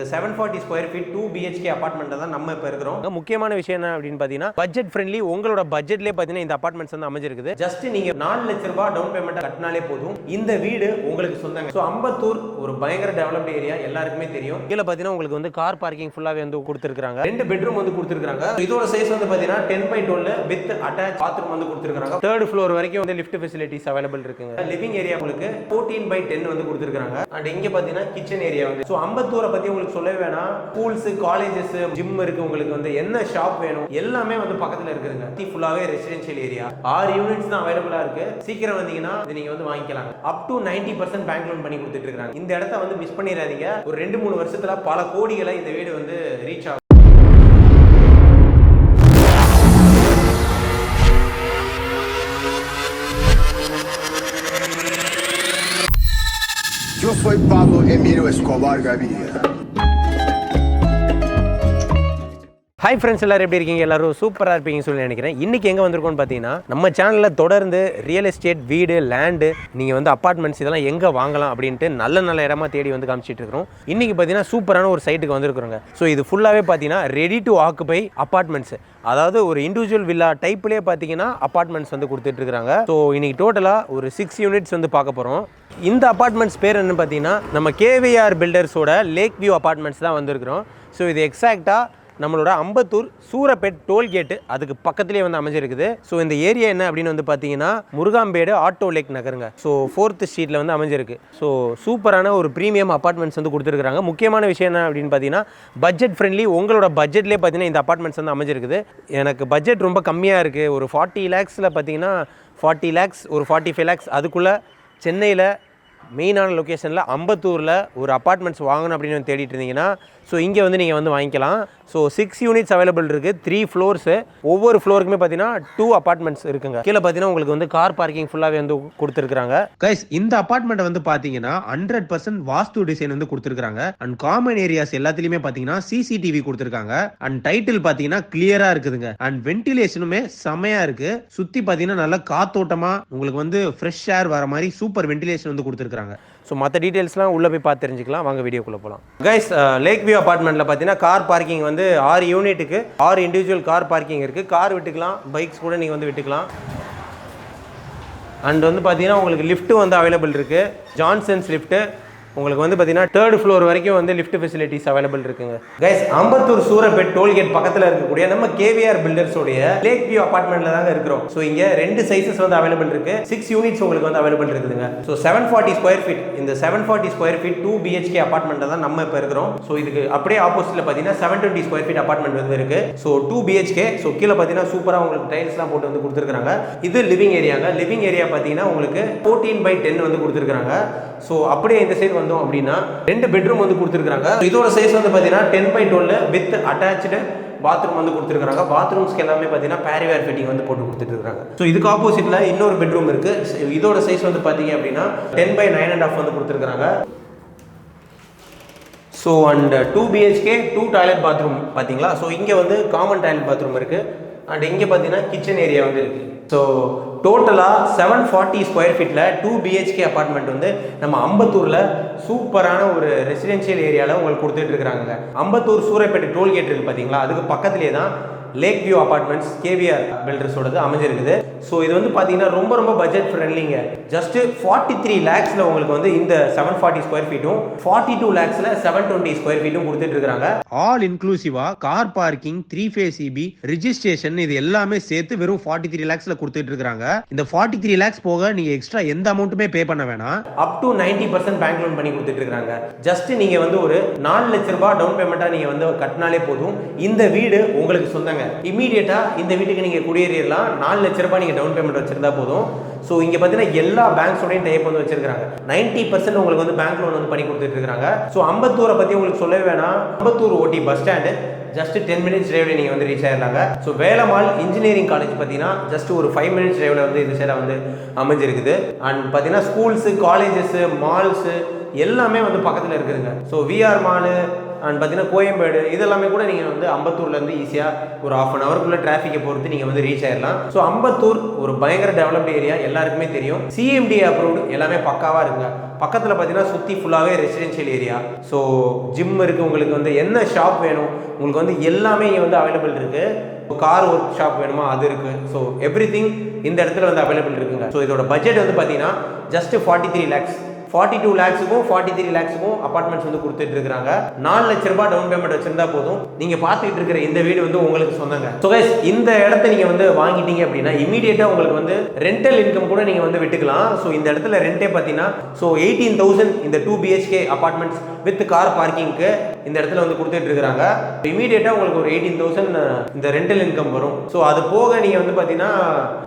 இந்த seven forty square feet two BHK அப்பார்ட்மெண்ட்டில் தான் நம்ம இப்போ இருக்கிறோம். முக்கியமான விஷயம் என்ன அப்படின்னு பார்த்தீங்கன்னா பட்ஜெட் ஃப்ரெண்ட்லி உங்களோட பட்ஜெட்லேயே பார்த்தீங்கன்னா இந்த அப்பார்ட்மெண்ட்ஸ் வந்து அமைஞ்சிருக்குது. ஜஸ்ட் நீங்கள் நாலு லட்ச ரூபாய் டவுன் பேமெண்ட் கட்டினாலே போதும். இந்த வீடு உங்களுக்கு சொந்தங்க. ஸோ அம்பத்தூர் ஒரு பயங்கர டெவலப்டு ஏரியா எல்லாருக்குமே தெரியும். கீழே பார்த்தீங்கன்னா உங்களுக்கு வந்து கார் பார்க்கிங் ஃபுல்லாகவே வந்து கொடுத்துருக்காங்க ரெண்டு பெட்ரூம் வந்து கொடுத்துருக்காங்க இதோட சைஸ் வந்து பார்த்தீங்கன்னா ten by twelve with attach bathroom வந்து கொடுத்துருக்காங்க தேர்ட் ஃப்ளோர் வரைக்கும் வந்து லிஃப்ட் ஃபெசிலிட்டிஸ் அவைலபிள் இருக்குங்க. லிவிங் ஏரியா உங்களுக்கு ஃபோர்டீன் பை டென் வந்து கொடுத்துருக்காங்க அண்ட் இங்க பார்த்தீங்கன்னா கிச்சன் ஏரியா வந்து. ஸோ அம்பத்தூரை பத்தி உங்களுக்கு சொல்ல வேணாம். ஸ்கூல்ஸு காலேஜஸ் ஜிம் இருக்கு. உங்களுக்கு வந்து என்ன ஷாப் வேணும்? எல்லாமே வந்து பக்கத்துல இருக்குதுங்க. சிட்டி ஃபுல்லாகவே ரெசிடென்ஷியல் ஏரியா ஆறு யூனிட்ஸ் தான் அவைலபிளா இருக்கு. சீக்கிரம் வந்தீங்கன்னா இது நீங்க வந்து வாங்கிக்கலாம் up to ninety percent bank loan பண்ணி கொடுத்துட்டு இருக்காங்க. இந்த இடத்த வந்து மிஸ் பண்ணிடாதீங்க. ஒரு ரெண்டு மூணு வருஷத்துல பல கோடிகளை இந்த வீடு வந்து ரீச் ஆகும். Yo soy Pablo Emilio Escobar Gaviria. Hi friends எல்லாரும் எப்படி இருக்கீங்க? எல்லாரும் சூப்பராக இருப்பீங்கன்னு சொல்லி நினைக்கிறேன். இன்றைக்கி எங்கே வந்திருக்கோம்னு பார்த்தீங்கன்னா நம்ம சேனலில் தொடர்ந்து ரியல் எஸ்டேட் வீடு லேண்டு நீங்கள் வந்து அப்பார்ட்மெண்ட்ஸ் இதெல்லாம் எங்கே வாங்கலாம் அப்படின்ட்டு நல்ல நல்ல இடமா தேடி வந்து காமிச்சிட்டு இருக்கிறோம். இன்றைக்கி பார்த்தீங்கன்னா சூப்பரான ஒரு சைட்டுக்கு வந்திருக்கிறோங்க. ஸோ இது ஃபுல்லாகவே பார்த்தீங்கன்னா ரெடி டு ஆக்குபை அப்பார்ட்மெண்ட்ஸ் அதாவது ஒரு இண்டிவிஜுவல் வில்லா டைப்லேயே பார்த்தீங்கன்னா அப்பார்ட்மெண்ட்ஸ் வந்து கொடுத்துட்டு இருக்காங்க ஸோ இன்றைக்கி டோட்டலாக ஒரு சிக்ஸ் யூனிட்ஸ் வந்து பார்க்க போகிறோம் இந்த அப்பார்ட்மெண்ட்ஸ் பேர் என்னன்னு பார்த்தீங்கன்னா நம்ம கேவிஆர் பில்டர்ஸோட லேக் வியூ அப்பார்ட்மெண்ட்ஸ் தான் வந்திருக்கிறோம். ஸோ இது எக்ஸாக்டாக நம்மளோட அம்பத்தூர் சூரப்பேட் டோல்கேட்டு அதுக்கு பக்கத்துலேயே வந்து அமைஞ்சிருக்குது. ஸோ இந்த ஏரியா என்ன அப்படின்னு வந்து பார்த்தீங்கன்னா முருகாம்பேடு ஆட்டோ லேக் நகருங்க. ஸோ ஃபோர்த் ஸ்ட்ரீட்டில் வந்து அமைஞ்சிருக்கு. ஸோ சூப்பரான ஒரு ப்ரீமியம் அப்பார்ட்மெண்ட்ஸ் வந்து கொடுத்துருக்காங்க முக்கியமான விஷயம் என்ன அப்படின்னு பார்த்தீங்கன்னா பட்ஜெட் ஃப்ரெண்ட்லி உங்களோட பட்ஜெட்லேயே பார்த்தீங்கன்னா இந்த அப்பார்ட்மெண்ட்ஸ் வந்து அமைஞ்சிருக்குது. எனக்கு பட்ஜெட் ரொம்ப கம்மியாக இருக்குது ஒரு ஃபார்ட்டி லேக்ஸில் பார்த்தீங்கன்னா ஃபார்ட்டி லேக்ஸ் ஒரு ஃபார்ட்டி ஃபைவ் லேக்ஸ் அதுக்குள்ளே சென்னையில் மெயினான லொக்கேஷனில் அம்பத்தூரில் ஒரு அப்பார்ட்மெண்ட்ஸ் வாங்கணும் அப்படின்னு தேடிட்டு இருந்தீங்கன்னா ஸோ இங்கே வந்து நீங்கள் வந்து வாங்கிக்கலாம். ஸோ சிக்ஸ் யூனிட்ஸ் அவைலபிள் இருக்குது த்ரீ ஃப்ளோர்ஸு ஒவ்வொரு ஃப்ளோருக்குமே பார்த்தீங்கன்னா டூ அப்பார்ட்மெண்ட்ஸ் இருக்குங்க. கீழே பார்த்தீங்கன்னா உங்களுக்கு வந்து கார் பார்க்கிங் ஃபுல்லாகவே வந்து கொடுத்துருக்காங்க கைஸ் இந்த அப்பார்ட்மெண்ட் வந்து பார்த்தீங்கன்னா ஹண்ட்ரட் பர்சன்ட் வாஸ்து டிசைன் வந்து கொடுத்துருக்காங்க அண்ட் காமன் ஏரியாஸ் எல்லாத்துலேயுமே பார்த்தீங்கன்னா சிசிடிவி கொடுத்துருக்காங்க. அண்ட் டைட்டில் பார்த்தீங்கன்னா கிளியராக இருக்குதுங்க. அண்ட் வென்டிலேஷனுமே செமையாக இருக்கு. சுற்றி பார்த்தீங்கன்னா நல்லா காத்தோட்டமாக உங்களுக்கு வந்து ஃப்ரெஷ் ஏர் வர மாதிரி சூப்பர் வென்டிலேஷன் வந்து கொடுத்துருக்காங்க ஸோ மற்ற டீட்டெயில்ஸ்லாம் உள்ளே போய் பார்த்து தெரிஞ்சுக்கலாம். வாங்க வீடியோக்குள்ளே போகலாம் கைஸ் லேக் வியூ அப்பார்ட்மெண்ட்டில் பார்த்தீங்கன்னா கார் பார்க்கிங் வந்து ஆறு யூனிட்டுக்கு ஆறு இண்டிவிஜுவல் கார் பார்க்கிங் இருக்குது கார் விட்டுக்கலாம் பைக்ஸ் கூட நீங்கள் வந்து விட்டுக்கலாம். அண்ட் வந்து பார்த்தீங்கன்னா உங்களுக்கு லிஃப்ட்டு வந்து அவைலபிள் இருக்குது ஜான்சன்ஸ் லிஃப்ட்டு உங்களுக்கு வந்து பார்த்தீங்கன்னா தேர்ட் ஃப்ளோர் வரைக்கும் வந்து லிஃப்ட் ஃபெசிலிட்டிஸ் அவைலபிள் இருக்குங்க. Guys Ambattur Surapet toll gate பக்கத்தில் இருக்கக்கூடிய நம்ம கேவிஆர் பில்டர்ஸோடைய லேக் வியூ அப்பார்ட்மெண்ட்ல தாங்க இருக்கிறோம். ஸோ இங்கே ரெண்டு சைஸஸ் வந்து அவைலபிள் இருக்கு. சிக்ஸ் யூனிட்ஸ் உங்களுக்கு வந்து அவைலபிள் இருக்குதுங்க. So seven forty square feet இந்த seven forty square feet two BHK அப்பார்ட்மெண்ட்டில் தான் நம்ம இப்போ இருக்கிறோம். ஸோ இதுக்கு அப்படியே ஆப்போசிட்ல பார்த்தீங்கன்னா seven twenty square feet apartment வந்து இருக்கு. ஸோ டூ பிஹெச்கே ஸோ கீழே பார்த்தீங்கன்னா சூப்பராக உங்களுக்கு டைல்ஸ்லாம் போட்டு வந்து கொடுத்துருக்காங்க இது லிவிங் ஏரியாங்க லிவிங் ஏரியா பார்த்தீங்கன்னா உங்களுக்கு ஃபோர்டீன் பை டென் வந்து கொடுத்துருக்காங்க ஸோ அப்படியே இந்த சைடு வந்தோம் அப்படின்னா ரெண்டு பெட்ரூம் வந்து கொடுத்துருக்காங்க இதோட சைஸ் வந்து பார்த்தீங்கன்னா ten by twelve with attach bathroom வந்து கொடுத்துருக்காங்க பாத்ரூம்ஸ்க்கு எல்லாமே பார்த்தீங்கன்னா பேரிவேர் ஃபிட்டிங் வந்து போட்டு கொடுத்துருக்காங்க ஸோ இதுக்கு ஆப்போசிட்ல இன்னொரு பெட்ரூம் இருக்கு. இதோட சைஸ் வந்து பார்த்தீங்க அப்படின்னா ten by nine and half வந்து கொடுத்துருக்காங்க so and two BHK two toilet bathroom பார்த்தீங்களா ஸோ இங்கே வந்து காமன் டாய்லெட் பாத்ரூம் இருக்குது அண்ட் இங்கே பார்த்தீங்கன்னா கிச்சன் ஏரியா வந்து இருக்குது ஸோ டோட்டலாக செவன் ஃபார்ட்டி ஸ்கொயர் ஃபீட்டில் டூ பிஹெச்கே அப்பார்ட்மெண்ட் வந்து நம்ம அம்பத்தூரில் சூப்பரான ஒரு ரெசிடென்ஷியல் ஏரியாவில் உங்களுக்கு கொடுத்துட்டுருக்குறாங்க அம்பத்தூர் சூரப்பேட்டை டோல்கேட் இருக்குது பார்த்தீங்களா அதுக்கு பக்கத்துலேயே தான் லேக் வியூ அப்பார்ட்மெண்ட்ஸ் கேவிஆர் பில்டர்ஸோடது அமைஞ்சிருக்குது. ஸோ இது வந்து பார்த்தீங்கன்னா ரொம்ப ரொம்ப பட்ஜெட் ஃப்ரெண்ட்லிங்க ஜஸ்ட் ஃபார்ட்டி த்ரீ லேக்ஸில் உங்களுக்கு வந்து இந்த செவன் ஃபார்ட்டி ஸ்கொயர் ஃபீட்டும் ஃபார்ட்டி டூ லேக்ஸில் செவன் டுவெண்ட்டி ஸ்கொயர் ஃபீட்டும் கொடுத்துட்டு இருக்காங்க. All இன்க்ளூசிவா car parking three phase EB registration இது எல்லாமே சேர்த்து வெறும் ஃபார்ட்டி த்ரீ லேக்ஸில் கொடுத்துட்டு இருக்காங்க. இந்த ஃபார்ட்டி த்ரீ லேக்ஸ் போக நீங்கள் எக்ஸ்ட்ரா எந்த அமௌண்ட்டுமே பே பண்ண வேணாம். Up to ninety percent bank loan பண்ணி கொடுத்துட்டு இருக்காங்க. ஜஸ்ட் நீங்கள் வந்து ஒரு நாலு லட்ச ரூபாய் டவுன் பேமெண்ட்டாக நீங்கள் வந்து கட்டினாலே போதும். இந்த வீடு உங்களுக்கு சொந்தங்க. இமீடியட்டா இந்த வீட்டுக்கு நீங்க குடியேறிடலாம். நாலு லட்ச ரூபாய் நீங்கள் டவுன் பேமெண்ட் வச்சிருந்தா போதும். ஸோ இங்கே பார்த்தீங்கன்னா எல்லா பேங்க்ஸோடையும் டைப் வந்து வச்சிருக்காங்க நைன்ட்டி பர்சன்ட் உங்களுக்கு வந்து பேங்க் லோன் வந்து பண்ணி கொடுத்துட்டு இருக்காங்க. ஸோ அம்பத்தூரை பற்றி உங்களுக்கு சொல்லவே வேணாம். அம்பத்தூர் ஓட்டி bus stand just ten minutes டிரைவில் நீங்கள் வந்து ரீச் ஆயிடலாங்க ஸோ வேலமால் இன்ஜினியரிங் காலேஜ் பார்த்தீங்கன்னா ஜஸ்ட் ஒரு ஃபைவ் மினிட்ஸ் டிரைவில் வந்து இந்த சைடாக வந்து அமைஞ்சிருக்குது. அண்ட் பார்த்தீங்கன்னா ஸ்கூல்ஸு காலேஜஸ்ஸு மால்ஸு எல்லாமே வந்து பக்கத்தில் இருக்குதுங்க. ஸோ விஆர் மாலு அண்ட் பார்த்தீங்கன்னா கோயம்பேடு இதெல்லாமே கூட நீங்கள் வந்து அம்பத்தூர்லேருந்து ஈஸியாக ஒரு ஆஃப் அன் ஹவருக்குள்ளே டிராஃபிக்கை பொறுத்து நீங்கள் வந்து ரீச் ஆயிடலாம் ஸோ அம்பத்தூர் ஒரு பயங்கர டெவலப்டு ஏரியா எல்லாருக்குமே தெரியும். சிஎம்டி அப்ரூவ்டு எல்லாமே பக்காவாக இருக்குங்க. பக்கத்தில் பார்த்தீங்கன்னா சுற்றி ஃபுல்லாகவே ரெசிடென்ஷியல் ஏரியா ஸோ ஜிம் இருக்குது உங்களுக்கு வந்து என்ன ஷாப் வேணும் உங்களுக்கு வந்து எல்லாமே இங்கே வந்து அவைலபிள் இருக்குது கார் ஒர்க் ஷாப் வேணுமா அது இருக்குது ஸோ எவ்ரி இந்த இடத்துல வந்து அவைலபிள் இருக்குங்க. ஸோ இதோட பட்ஜெட் வந்து பார்த்தீங்கன்னா just forty three lakhs forty two லேக்ஸுக்கும் forty three லேக்ஸுக்கும் அப்பார்ட்மெண்ட்ஸ் வந்து கொடுத்துட்டு இருக்காங்க நாலு லட்ச ரூபாய் டவுன் பேமெண்ட் வச்சிருந்தா போதும். நீங்க பார்த்துட்டு இருக்கிற இந்த வீடு வந்து உங்களுக்கு சொந்தங்க. ஸோ கைஸ் இந்த இடத்த நீங்க வந்து வாங்கிட்டீங்க அப்படின்னா இமீடியட்டா உங்களுக்கு வந்து ரெண்டல் இன்கம் கூட நீங்க வந்து விட்டுக்கலாம். ஸோ இந்த இடத்துல ரெண்டே பார்த்தீங்கன்னா ஸோ எயிட்டீன் தௌசண்ட் இந்த two BHK apartments with car பார்க்கிங்க்கு இந்த இடத்துல வந்து கொடுத்துட்டு இருக்கிறாங்க இமீடியட்டா உங்களுக்கு ஒரு எயிட்டீன் தௌசண்ட் இந்த ரெண்டல் இன்கம் வரும். ஸோ அது போக நீங்க வந்து பார்த்தீங்கன்னா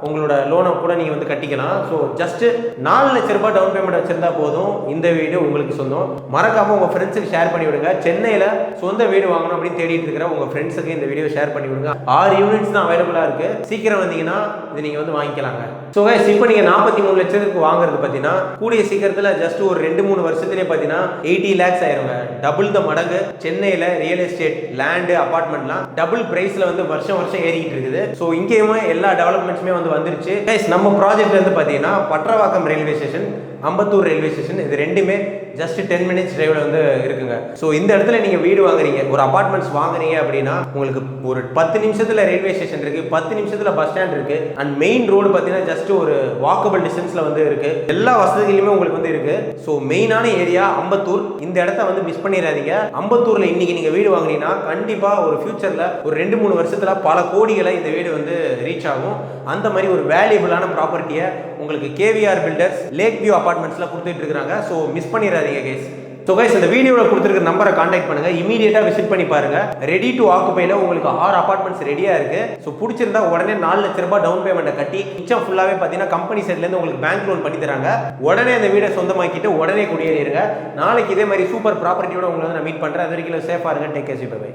உங்களோட லோனை கூட நீங்க வந்து கட்டிக்கலாம். ஸோ ஜஸ்ட் நாலு லட்ச ரூபாய் டவுன் பேமெண்ட் வச்சிருந்தா போதும். இந்த வீடு உங்களுக்கு சொந்தம். மறக்காம உங்க ஃப்ரெண்ட்ஸுக்கு ஷேர் பண்ணி விடுங்க. சென்னையில சொந்த வீடு வாங்கணும் அப்படின்னு தேடிட்டு இருக்கிற உங்க ஃப்ரெண்ட்ஸுக்கு இந்த வீடியோ ஷேர் பண்ணி விடுங்க. ஆறு யூனிட்ஸ் தான் அவைலபிளா இருக்கு. சீக்கிரம் வந்தீங்கன்னா இது நீங்க வந்து வாங்கிக்கலாங்க. ஸோ கைஸ் இப்போ நீங்கள் நாற்பத்தி மூணு லட்சத்துக்கு வாங்குறது பார்த்தீங்கன்னா கூடிய சீக்கிரத்தில் ஜஸ்ட் ஒரு ரெண்டு மூணு வருஷத்துலேயே பார்த்தீங்கன்னா எயிட்டி லேக்ஸ் ஆயிருங்க. டபுள் த மடங்கு சென்னையில் ரியல் எஸ்டேட் லேண்டு அப்பார்ட்மெண்ட்லாம் டபுள் ப்ரைஸில் வந்து வருஷம் வருஷம் ஏறிக்கிட்டு இருக்குது. ஸோ இங்கேயுமே எல்லா டெவலப்மெண்ட்ஸுமே வந்து வந்துருச்சு. கைஸ் நம்ம ப்ராஜெக்ட் வந்து பார்த்தீங்கன்னா Pattaravakkam railway station Ambattur railway station இது ரெண்டுமே ஜஸ்ட் டென் மினிட்ஸ் டிரைவில் வந்து இருக்குங்க. ஸோ இந்த இடத்துல நீங்கள் வீடு வாங்குறீங்க ஒரு அப்பார்ட்மெண்ட்ஸ் வாங்குறீங்க அப்படின்னா உங்களுக்கு ஒரு பத்து நிமிஷத்தில் ரயில்வே ஸ்டேஷன் இருக்குது பத்து நிமிஷத்தில் பஸ் ஸ்டாண்ட் இருக்குது அண்ட் மெயின் ரோடு பார்த்தீங்கன்னா ஜஸ்ட் ஒரு வாக்கபிள் டிஸ்டன்ஸில் வந்து இருக்குது எல்லா வசதிகளுமே உங்களுக்கு வந்து இருக்குது ஸோ மெயினான ஏரியா அம்பத்தூர். இந்த இடத்த வந்து மிஸ் பண்ணிடாதீங்க. அம்பத்தூரில் இன்னைக்கு நீங்கள் வீடு வாங்குனீங்கன்னா கண்டிப்பாக ஒரு ஃபியூச்சரில் ஒரு ரெண்டு மூணு வருஷத்தில் பல கோடிகளை இந்த வீடு வந்து ரீச் ஆகும். அந்த மாதிரி ஒரு வேல்யூபிளான ப்ராப்பர்ட்டியை உங்களுக்கு கேவிஆர் பில்டர்ஸ் லேக் வியூ அப்பார்ட்மெண்ட்ஸில் கொடுத்துட்டு இருக்கிறாங்க. ஸோ மிஸ் பண்ணிடாதீங்க கேஸ் ஸோ கைஸ் இந்த வீடியோவில் கொடுத்துருக்க நம்பரை காண்டாக்ட் பண்ணுங்க. இமீடியட்டாக விசிட் பண்ணி பாருங்க. ரெடி டு ஆக்குப்பையில் உங்களுக்கு ஆறு அப்பார்ட்மெண்ட்ஸ் ரெடியாக இருக்குது ஸோ பிடிச்சிருந்தா உடனே நாலு லட்ச ரூபாய் டவுன் பேமெண்ட்டை கட்டி மிச்சம் ஃபுல்லாகவே பார்த்தீங்கன்னா கம்பெனி சைட்லேருந்து உங்களுக்கு பேங்க் லோன் பண்ணி தராங்க. உடனே அந்த வீடை சொந்தமாக்கிட்டு உடனே குடியேறிடுங்க. நாளைக்கு இதே மாதிரி சூப்பர் ப்ராப்பர்ட்டியோட உங்களை வந்து நான் மீட் பண்ணுறேன் அது வரைக்கும் சேஃபாக இருங்க. Take KC by